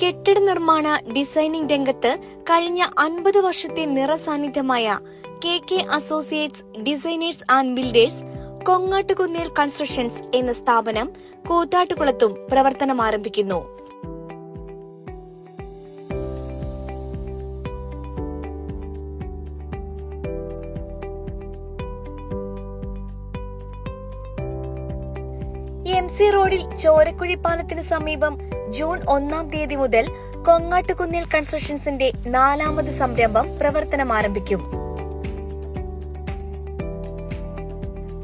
കെട്ടിട നിർമ്മാണ ഡിസൈനിംഗ് രംഗത്ത് കഴിഞ്ഞ അൻപത് വർഷത്തെ നിറസാന്നിധ്യമായ K K associates designers and builders Kongattukunnel constructions എന്ന സ്ഥാപനം കൂത്താട്ടുകുളത്തും പ്രവർത്തനം ആരംഭിക്കുന്നു. എം സി റോഡിൽ ചോരക്കുഴി പാലത്തിന് സമീപം ജൂൺ ഒന്നാം തീയതി മുതൽ കൊങ്ങാട്ടുകുന്നിൽ കൺസ്ട്രക്ഷൻസിന്റെ നാലാമത് സംരംഭം പ്രവർത്തനം ആരംഭിക്കും.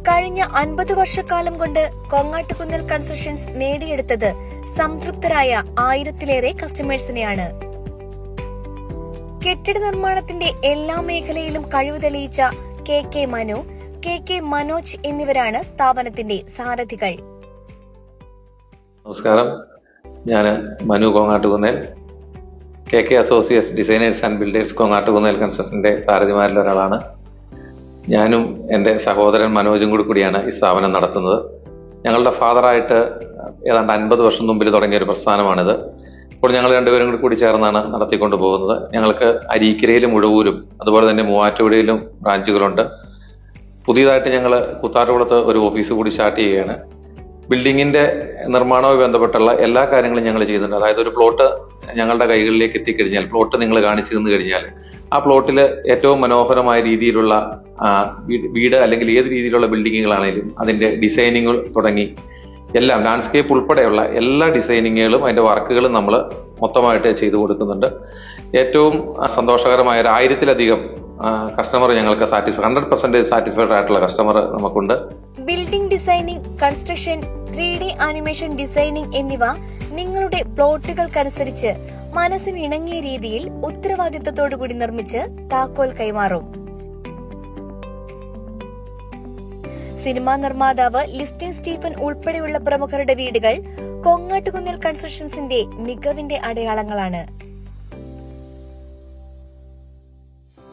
കഴിഞ്ഞ അൻപത് വർഷക്കാലം കൊണ്ട് കൊങ്ങാട്ടുകുന്നിൽ കൺസ്ട്രക്ഷൻസ് നേടിയെടുത്തത് സംതൃപ്തരായ ആയിരത്തിലേറെ കസ്റ്റമേഴ്സിനെയാണ്. കെട്ടിട നിർമ്മാണത്തിന്റെ എല്ലാ മേഖലയിലും കഴിവ് തെളിയിച്ച K K Manu K K Manoj എന്നിവരാണ് സ്ഥാപനത്തിന്റെ സാരഥികൾ. നമസ്കാരം. ഞാൻ Manu Kongattukunnel K K associates designers and builders Kongattukunnel കൺസ്ട്രക്ഷന്റെ സാരഥിമാരിൽ ഒരാളാണ്. ഞാനും എന്റെ സഹോദരൻ മനോജും കൂടി കൂടിയാണ് ഈ സ്ഥാപനം നടത്തുന്നത്. ഞങ്ങളുടെ ഫാദറായിട്ട് ഏതാണ്ട് അൻപത് വർഷം മുമ്പിൽ തുടങ്ങിയ ഒരു പ്രസ്ഥാനമാണിത്. ഇപ്പോൾ ഞങ്ങൾ രണ്ടുപേരും കൂടി കൂടി ചേർന്നാണ് നടത്തിക്കൊണ്ട് പോകുന്നത്. ഞങ്ങൾക്ക് അരീക്കരയിലും ഉഴവൂരും അതുപോലെ തന്നെ മൂവാറ്റുപുഴയിലും ബ്രാഞ്ചുകളുണ്ട്. പുതിയതായിട്ട് ഞങ്ങൾ കുത്താട്ടുകുളത്ത് ഒരു ഓഫീസ് കൂടി സ്റ്റാർട്ട് ചെയ്യുകയാണ്. ബിൽഡിങ്ങിന്റെ നിർമ്മാണവുമായി ബന്ധപ്പെട്ടുള്ള എല്ലാ കാര്യങ്ങളും ഞങ്ങൾ ചെയ്യുന്നുണ്ട് അതായത് ഒരു പ്ലോട്ട് ഞങ്ങളുടെ കൈകളിലേക്ക് എത്തിക്കഴിഞ്ഞാൽ പ്ലോട്ട് നിങ്ങൾ കാണിച്ചു തന്നു കഴിഞ്ഞാൽ ആ പ്ലോട്ടിൽ ഏറ്റവും മനോഹരമായ രീതിയിലുള്ള വീട് അല്ലെങ്കിൽ ഏത് രീതിയിലുള്ള ബിൽഡിങ്ങുകളാണെങ്കിലും അതിന്റെ ഡിസൈനിങ്ങുകൾ തുടങ്ങി എല്ലാം ലാൻഡ്സ്കേപ്പ് ഉൾപ്പെടെയുള്ള എല്ലാ ഡിസൈനിങ്ങുകളും അതിന്റെ വർക്കുകളും നമ്മൾ മൊത്തമായിട്ട് ചെയ്തു കൊടുക്കുന്നുണ്ട്. ഏറ്റവും സന്തോഷകരമായ ഒരു ആയിരത്തിലധികം കസ്റ്റമർ ഞങ്ങൾക്ക് സാറ്റിസ്ഫൈ ഹൺഡ്രഡ് പെർസെന്റേജ് സാറ്റിസ്ഫൈഡ് ആയിട്ടുള്ള കസ്റ്റമർ നമുക്കുണ്ട്. Building designing construction three D animation designing എന്നിവ നിങ്ങളുടെ പ്ലോട്ടുകൾക്കനുസരിച്ച് മനസ്സിന് ഇണങ്ങിയ രീതിയിൽ ഉത്തരവാദിത്തത്തോടുകൂടി നിർമ്മിച്ച് താക്കോൽ കൈമാറും. സിനിമാ നിർമ്മാതാവ് ലിസ്റ്റിൻ സ്റ്റീഫൻ ഉൾപ്പെടെയുള്ള പ്രമുഖരുടെ വീടുകൾ കൊങ്ങാട്ടുകുന്നിൽ കൺസ്ട്രക്ഷൻസിന്റെ മികവിന്റെ അടയാളങ്ങളാണ്.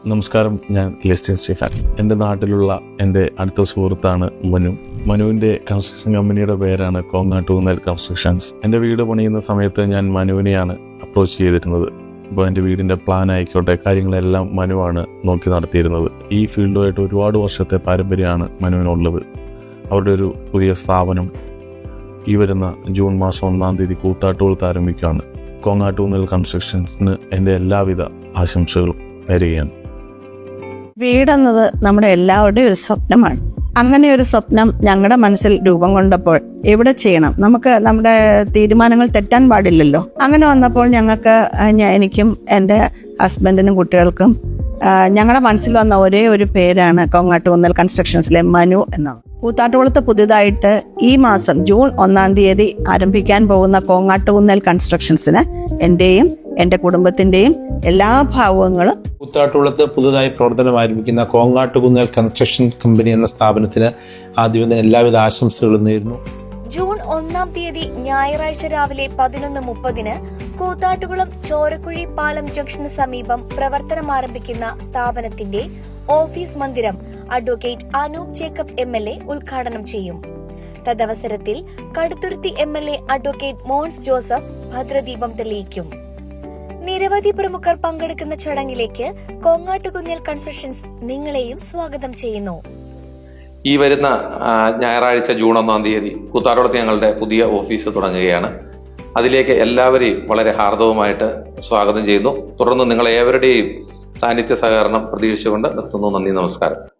നമസ്കാരം ഞാൻ ലെസ്റ്റിൻ സ്റ്റീഫൻ. എന്റെ നാട്ടിലുള്ള എന്റെ അടുത്ത സുഹൃത്താണ് മനു. മനുവിന്റെ കൺസ്ട്രക്ഷൻ കമ്പനിയുടെ പേരാണ് കോങ്ങാട്ടൂന്നൽ കൺസ്ട്രക്ഷൻസ് എന്റെ വീട് പണിയുന്ന സമയത്ത് ഞാൻ മനുവിനെയാണ് അപ്രോച്ച് ചെയ്തിരുന്നത്. അപ്പോൾ എന്റെ വീടിന്റെ പ്ലാൻ ആയിക്കോട്ടെ കാര്യങ്ങളെല്ലാം മനുവാണ് നോക്കി നടത്തിയിരുന്നത്. ഈ ഫീൽഡുമായിട്ട് ഒരുപാട് വർഷത്തെ പാരമ്പര്യമാണ് മനുവിനുള്ളത്. അവരുടെ ഒരു പുതിയ സ്ഥാപനം ഈ വരുന്ന ജൂൺ മാസം ഒന്നാം തീയതി കൂത്താട്ടുകുളത്ത് ആരംഭിക്കുകയാണ്. കോങ്ങാട്ടൂന്നൽ കൺസ്ട്രക്ഷൻസിന് എന്റെ എല്ലാവിധ ആശംസകളും നേരുകയാണ്. വീടെന്നത് നമ്മുടെ എല്ലാവരുടെയും ഒരു സ്വപ്നമാണ്. അങ്ങനെ ഒരു സ്വപ്നം ഞങ്ങളുടെ മനസ്സിൽ രൂപം കൊണ്ടപ്പോൾ എവിടെ ചെയ്യണം? നമുക്ക് നമ്മുടെ തീരുമാനങ്ങൾ തെറ്റാൻ പാടില്ലല്ലോ. അങ്ങനെ വന്നപ്പോൾ ഞങ്ങൾക്ക് എനിക്കും എന്റെ ഹസ്ബൻഡിനും കുട്ടികൾക്കും ഞങ്ങളുടെ മനസ്സിൽ വന്ന ഒരേ ഒരു പേരാണ് കൊങ്ങാട്ടുകുന്നൽ കൺസ്ട്രക്ഷൻസിലെ മനു എന്നാണ്. കൂത്താട്ടുകുളത്ത് പുതിയതായിട്ട് ഈ മാസം ജൂൺ ഒന്നാം തീയതി ആരംഭിക്കാൻ പോകുന്ന കോങ്ങാട്ടുകുന്നൽ കൺസ്ട്രക്ഷൻസിന് എന്റെയും എന്റെ കുടുംബത്തിന്റെയും എല്ലാ ഭാവങ്ങളും കുത്താട്ടുള്ളത്ത് പുതുതായി പ്രവർത്തനം ആരംഭിക്കുന്ന കോങ്ങാട്ടുകുന്നൽ കൺസ്ട്രക്ഷൻ കമ്പനി എന്ന സ്ഥാപനത്തിന് ആദ്യം തന്നെ എല്ലാവിധ ആശംസകളും നേരുന്നു. ജൂൺ ഒന്നാം തീയതി ഞായറാഴ്ച രാവിലെ പതിനൊന്ന് മുപ്പതിന് കൂത്താട്ടുകുളം ചോരക്കുഴി പാലം ജംഗ്ഷന് സമീപം പ്രവർത്തനം ആരംഭിക്കുന്ന സ്ഥാപനത്തിന്റെ ഓഫീസ് മന്ദിരം advocate Anoop Jacob M L A ഉദ്ഘാടനം ചെയ്യും. തദവസരത്തിൽ Kaduthuruthy M L A advocate Mons Joseph ഭദ്രദീപം തെളിയിക്കും. നിരവധി പ്രമുഖർ പങ്കെടുക്കുന്ന ചടങ്ങിലേക്ക് കോങ്ങാട്ടുകുന്നിൽ കൺസ്ട്രക്ഷൻസ് നിങ്ങളെയും സ്വാഗതം ചെയ്യുന്നു. ഈ വരുന്ന ഞായറാഴ്ച ജൂൺ ഒന്നാം തീയതി കൂത്താരോടത്ത് ഞങ്ങളുടെ പുതിയ ഓഫീസ് തുടങ്ങുകയാണ്. അതിലേക്ക് എല്ലാവരെയും വളരെ ഹാർദവുമായിട്ട് സ്വാഗതം ചെയ്യുന്നു. തുടർന്ന് നിങ്ങൾ നിങ്ങളേവരുടെയും സാന്നിധ്യ സഹകരണം പ്രതീക്ഷിച്ചുകൊണ്ട് നിർത്തുന്നു. നന്ദി നമസ്കാരം.